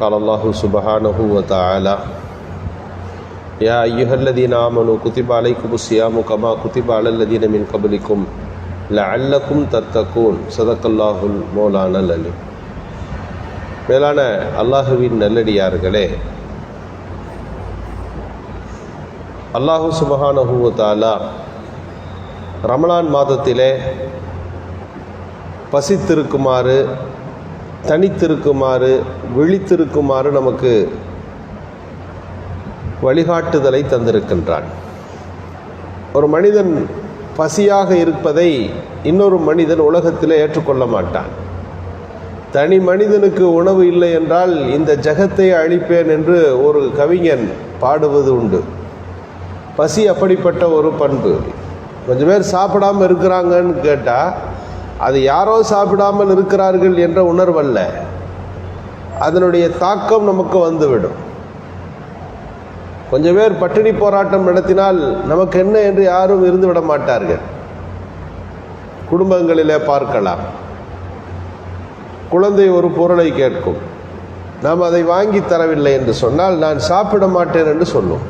قال الله سبحانه وتعالى يا أيها الذين آمنوا كتب عليكم الصيام كما كتب على الذين من قبلكم لعلكم تتقون صدق الله المولانا العليم மேலான அல்லாஹுவின் நல்லடியார்களே அல்லாஹு சுபஹானஹூவத்தாலா ரமலான் மாதத்திலே பசித்திருக்குமாறு தனித்திருக்குமாறு விழித்திருக்குமாறு நமக்கு வழிகாட்டுதலை தந்திருக்கின்றான். ஒரு மனிதன் பசியாக இருப்பதை இன்னொரு மனிதன் உலகத்தில் ஏற்றுக்கொள்ள மாட்டான். தனி மனிதனுக்கு உணவு இல்லை என்றால் இந்த ஜகத்தை அழிப்பேன் என்று ஒரு கவிஞன் பாடுவது உண்டு. பசி அப்படிப்பட்ட ஒரு பண்பு. கொஞ்சம் பேர் சாப்பிடாமல் இருக்கிறாங்கன்னு கேட்டால் அது யாரோ சாப்பிடாமல் இருக்கிறார்கள் என்ற உணர்வல்ல. அதனுடைய தாக்கம் நமக்கு வந்துவிடும். கொஞ்சம் பேர் பட்டினி போராட்டம் நடத்தினால் நமக்கு என்ன என்று யாரும் இருந்து விட மாட்டார்கள். குடும்பங்களிலே பார்க்கலாம். குழந்தை ஒரு பொருளை கேட்கும். நாம் அதை வாங்கி தரவில்லை என்று சொன்னால் நான் சாப்பிட மாட்டேன் என்று சொல்லும்.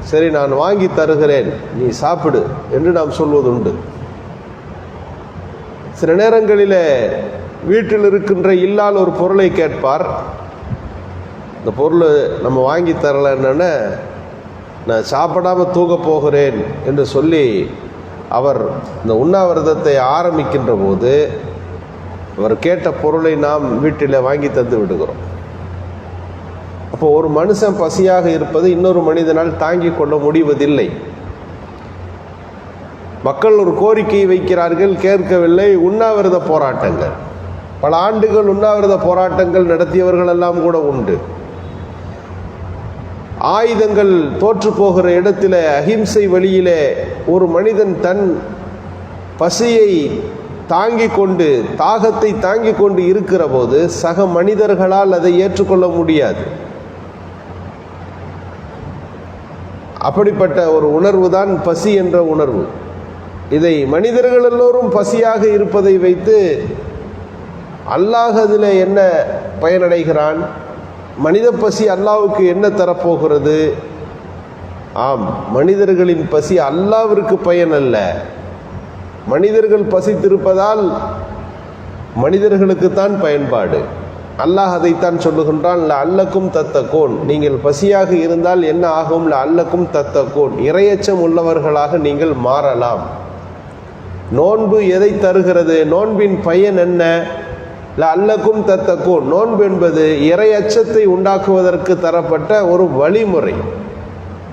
சரி நான் வாங்கி தருகிறேன். நீ சாப்பிடு என்று நாம் சொல்வதுண்டு. சில நேரங்களில் வீட்டில் இருக்கின்ற இல்லால் ஒரு பொருளை கேட்பார். இந்த பொருள் நம்ம வாங்கி தரலன்னு நான் சாப்பிடாம தூங்க போகிறேன் என்று சொல்லி அவர் இந்த உண்ணாவிரதத்தை ஆரம்பிக்கின்ற போது அவர் கேட்ட பொருளை நாம் வீட்டில் வாங்கி தந்து விடுகிறோம். அப்போ ஒரு மனுஷன் பசியாக இருப்பது இன்னொரு மனிதனால் தாங்கிக் கொள்ள முடிவதில்லை. மக்கள் ஒரு கோரிக்கை வைக்கிறார்கள் கேட்கவில்லை. உண்ணாவிரத போராட்டங்கள். பல ஆண்டுகள் உண்ணாவிரத போராட்டங்கள் நடத்தியவர்கள் எல்லாம் கூட உண்டு. ஆயுதங்கள் தோற்று போகிற இடத்துல அஹிம்சை வழியிலே ஒரு மனிதன் தன் பசியை தாங்கிக் கொண்டு தாகத்தை தாங்கிக் கொண்டு இருக்கிற போது சக மனிதர்களால் அதை ஏற்றுக்கொள்ள முடியாது. அப்படிப்பட்ட ஒரு உணர்வு தான் பசி என்ற உணர்வு. இதை மனிதர்கள் எல்லோரும் பசியாக இருப்பதை வைத்து அல்லாஹ் அதில் என்ன பயனடைகிறான்? மனித பசி அல்லாவுக்கு என்ன தரப்போகிறது? ஆம் மனிதர்களின் பசி அல்லாவிற்கு பயன் அல்ல. மனிதர்கள் பசித்திருப்பதால் மனிதர்களுக்குத்தான் பயன்பாடு. அல்லாஹ் அதைத்தான் சொல்லுகின்றான் ல அல்லக்கும் தத்தக்கோன் நீங்கள் பசியாக இருந்தால் என்ன ஆகும்? ல அல்லக்கும் தத்தக்கோன் இரையச்சம் உள்ளவர்களாக நீங்கள் மாறலாம். நோன்பு எதை தருகிறது? நோன்பின் பயன் என்ன? ல அல்லக்கும் தத்தக்கும் நோன்பு என்பது இறை அச்சத்தை உண்டாக்குவதற்கு தரப்பட்ட ஒரு வழிமுறை.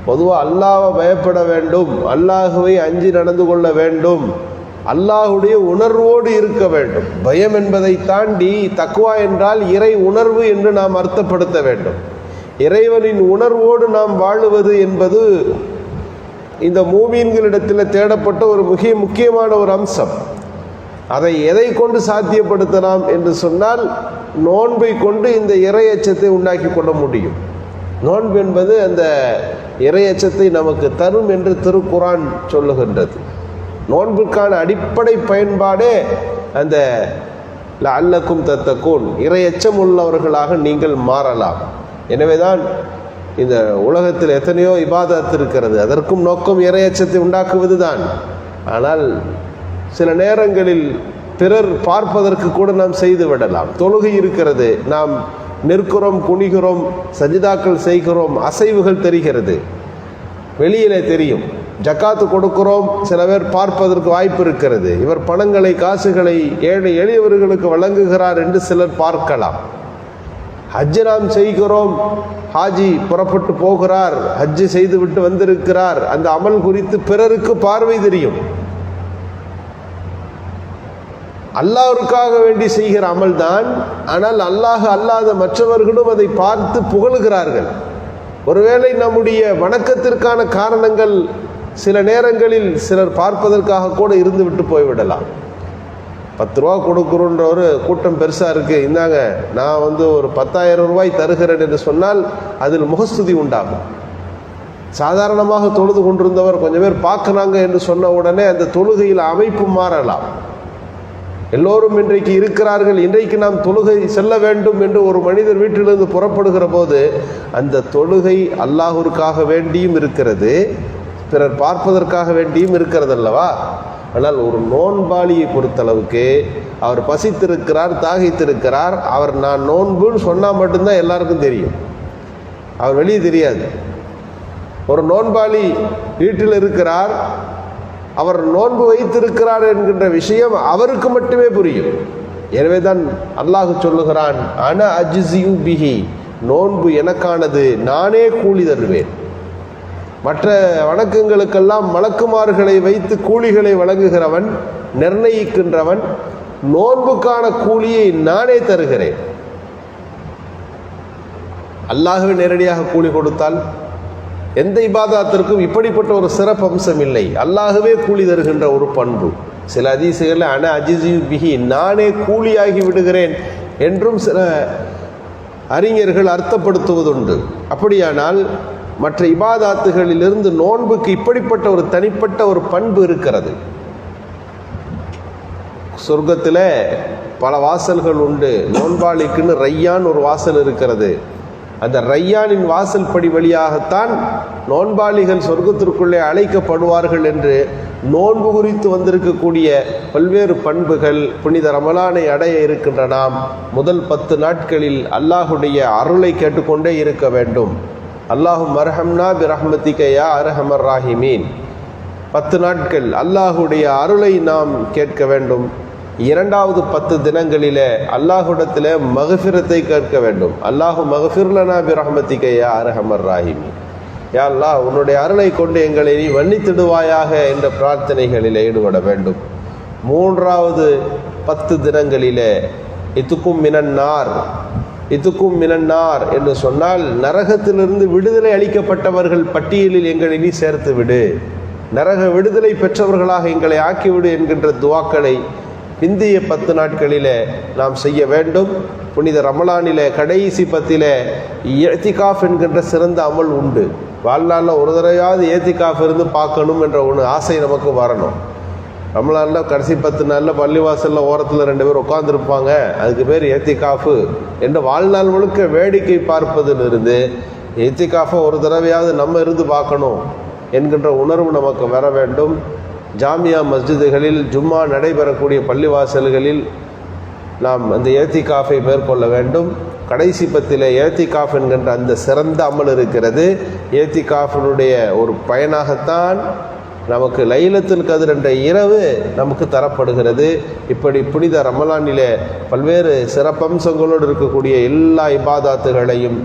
பொதுவாக அல்லாவை பயப்பட வேண்டும். அல்லாஹுவை அஞ்சி நடந்து கொள்ள வேண்டும். அல்லாஹுடைய உணர்வோடு இருக்க வேண்டும். பயம் என்பதை தாண்டி தக்குவா என்றால் இறை உணர்வு என்று நாம் அர்த்தப்படுத்த வேண்டும். இறைவனின் உணர்வோடு நாம் வாழுவது என்பது இந்த மூமீன்களிடத்தில் தேடப்பட்ட ஒரு மிக முக்கியமான ஒரு அம்சம். அதை எதை கொண்டு சாத்தியப்படுத்தலாம் என்று சொன்னால் நோன்பை கொண்டு இந்த இறையச்சத்தை உண்டாக்கி கொள்ள முடியும். நோன்பு என்பது அந்த இறையச்சத்தை நமக்கு தரும் என்று திருக்குரான் சொல்லுகின்றது. நோன்புக்கான அடிப்படை பயன்பாடே அந்த அல்லக்கும் தத்தக்கோன் இறையச்சம் உள்ளவர்களாக நீங்கள் மாறலாம். எனவேதான் இந்த உலகத்தில் எத்தனையோ இபாதத் இருக்கிறது. அதற்கும் நோக்கம் இறையச்சத்தை உண்டாக்குவது தான் ஆனால் சில நேரங்களில் பிறர் பார்ப்பதற்கு கூட நாம் செய்து விடலாம். தொழுகை இருக்கிறது. நாம் நிற்கிறோம் குனிகிறோம் சஜிதாக்கள் செய்கிறோம் அசைவுகள் தெரிகிறது. வெளியிலே தெரியும். ஜக்காத்து கொடுக்கிறோம். சில பேர் பார்ப்பதற்கு வாய்ப்பு இருக்கிறது. இவர் பணங்களை காசுகளை ஏழை எளியவர்களுக்கு வழங்குகிறார் என்று சிலர் பார்க்கலாம். ஹஜ்ஜு நாம் செய்கிறோம். ஹாஜி புறப்பட்டு போகிறார். ஹஜ்ஜு செய்துவிட்டு வந்திருக்கிறார். அந்த அமல் குறித்து பிறருக்கு பார்வை தெரியும். அல்லாஹ்வுக்காக வேண்டி செய்கிற அமல் தான் ஆனால் அல்லாஹ் அல்லாத மற்றவர்களும் அதை பார்த்து புகழுகிறார்கள். ஒருவேளை நம்முடைய வணக்கத்திற்கான காரணங்கள் சில நேரங்களில் சிலர் பார்ப்பதற்காக கூட இருந்துவிட்டு போய்விடலாம். பத்து ரூபா கொடுக்குறோன்ற ஒரு கூட்டம் பெருசாக இருக்குது இந்தாங்க நான் வந்து ஒரு பத்தாயிரம் ரூபாய் தருகிறேன் என்று சொன்னால் அதில் முகஸ்துதி உண்டாகும். சாதாரணமாக தொழுது கொண்டிருந்தவர் கொஞ்சம் பேர் பார்க்குறாங்க என்று சொன்ன உடனே அந்த தொழுகையில் அமைப்பு மாறலாம். எல்லோரும் இன்றைக்கு இருக்கிறார்கள். இன்றைக்கு நாம் தொழுகை செல்ல வேண்டும் என்று ஒரு மனிதர் வீட்டிலிருந்து புறப்படுகிற போது அந்த தொழுகை அல்லாஹூருக்காக வேண்டியும் இருக்கிறது. பிறர் பார்ப்பதற்காக வேண்டியும் இருக்கிறதல்லவா? ஆனால் ஒரு நோன்பாளியை பொறுத்தளவுக்கு அவர் பசித்திருக்கிறார் தாகித்திருக்கிறார். அவர் நான் நோன்புன்னு சொன்னால் மட்டும்தான் எல்லாருக்கும் தெரியும். அவர் வெளியே தெரியாது. ஒரு நோன்பாளி வீட்டில் இருக்கிறார். அவர் நோன்பு வைத்திருக்கிறார் என்கின்ற விஷயம் அவருக்கு மட்டுமே புரியும். எனவே தான் அல்லாஹு சொல்லுகிறான் அன அஜிசியு பிஹி. நோன்பு எனக்கானது நானே கூலி தருவேன். மற்ற வணக்கங்களுக்கெல்லாம் மலக்குமார்களை வைத்து கூலிகளை வழங்குகிறவன் நிர்ணயிக்கின்றவன் நோன்புக்கான கூலியை நானே தருகிறேன். அல்லாகவே நேரடியாக கூலி கொடுத்தால் எந்த இபாதாத்திற்கும் இப்படிப்பட்ட ஒரு சிறப்பு அம்சம் இல்லை. அல்லாகவே கூலி தருகின்ற ஒரு பண்பு. சில அதிசயங்களில் அன அஜிஜி பிஹி நானே கூலியாகி விடுகிறேன் என்றும் சில அறிஞர்கள் அர்த்தப்படுத்துவதுண்டு. அப்படியானால் மற்ற இபாதாத்துகளிலிருந்து நோன்புக்கு இப்படிப்பட்ட ஒரு தனிப்பட்ட ஒரு பண்பு இருக்கிறது. சொர்க்கத்தில் பல வாசல்கள் உண்டு. நோன்பாளிக்குன்னு ரையான் ஒரு வாசல் இருக்கிறது. அந்த ரையானின் வாசல் படி வழியாகத்தான் நோன்பாளிகள் சொர்க்கத்திற்குள்ளே அழைக்கப்படுவார்கள் என்று நோன்பு குறித்து வந்திருக்கக்கூடிய பல்வேறு பண்புகள் புனித ரமலானை அடைய இருக்கின்ற நாம் முதல் பத்து நாட்களில் அல்லாஹுடைய அருளை கேட்டுக்கொண்டே இருக்க வேண்டும். அல்லாஹும் மர்ஹம்னா பி அரஹமர் ராஹிமீன். பத்து நாட்கள் அல்லாஹுடைய அருளை நாம் கேட்க வேண்டும். இரண்டாவது பத்து தினங்களிலே அல்லாஹுடத்தில் மகஃபிரத்தை கேட்க வேண்டும். அல்லாஹு மகஃபிர்லனா பி அரஹமர் ராஹிமீன். யா அல்லாஹ் உன்னுடைய அருளை கொண்டு எங்களை நீ வன்னித்திடுவாயாக என்ற பிரார்த்தனைகளில் ஈடுபட வேண்டும். மூன்றாவது பத்து தினங்களிலே இத்துக்கும் மினன்னார். இதுக்கும் மினன்னார் என்று சொன்னால் நரகத்திலிருந்து விடுதலை அளிக்கப்பட்டவர்கள் பட்டியலில் எங்களை நீ சேர்த்து விடு. நரக விடுதலை பெற்றவர்களாக எங்களை ஆக்கிவிடு என்கின்ற துவாக்களை இந்திய பத்து நாட்களில் நாம் செய்ய வேண்டும். புனித ரமலானில கடைசி பத்தில ஏத்திகாஃப் என்கின்ற சிறந்த அமல் உண்டு. வாழ்நாளில் ஒரு தடவையாவது ஏத்திகாஃப் இருந்து பார்க்கணும் என்ற ஒன்று ஆசை நமக்கு வரணும். ரமலானில் கடைசி பத்து நாளில் பள்ளிவாசலில் ஓரத்தில் ரெண்டு பேர் உட்காந்துருப்பாங்க அதுக்கு பேர் ஏத்திகாஃபு. என்று வாழ்நாள் முழுக்க வேடிக்கை பார்ப்பதிலிருந்து ஏத்திகாஃபை ஒரு தடவையாவது நம்ம இருந்து பார்க்கணும் என்கின்ற உணர்வு நமக்கு வர வேண்டும். ஜாமியா மஸ்ஜிதுகளில் ஜும்மா நடைபெறக்கூடிய பள்ளிவாசல்களில் நாம் அந்த ஏத்திகாஃபை மேற்கொள்ள வேண்டும். கடைசி பத்தில ஏத்திகாஃப் என்கின்ற அந்த சிறந்த அமல் இருக்கிறது. ஏத்திகாஃபினுடைய ஒரு பயனாகத்தான் நமக்கு லைலத்தில் கதிர் என்ற இரவு நமக்கு தரப்படுகிறது. இப்படி புனித ரமலானிலே பல்வேறு சிறப்பம்சங்களோடு இருக்கக்கூடிய எல்லா இபாதாத்துகளையும்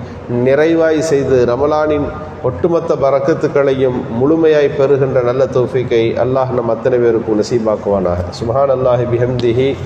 நிறைவாய் செய்து ரமலானின் ஒட்டுமொத்த பறக்கத்துக்களையும் முழுமையாய் பெறுகின்ற நல்ல தோஃபிக்கை அல்லாஹ் நம் அத்தனை பேருக்கும் நசீபாக்குவானாக. சுபஹான் அல்லாஹி பிஹம்திஹி.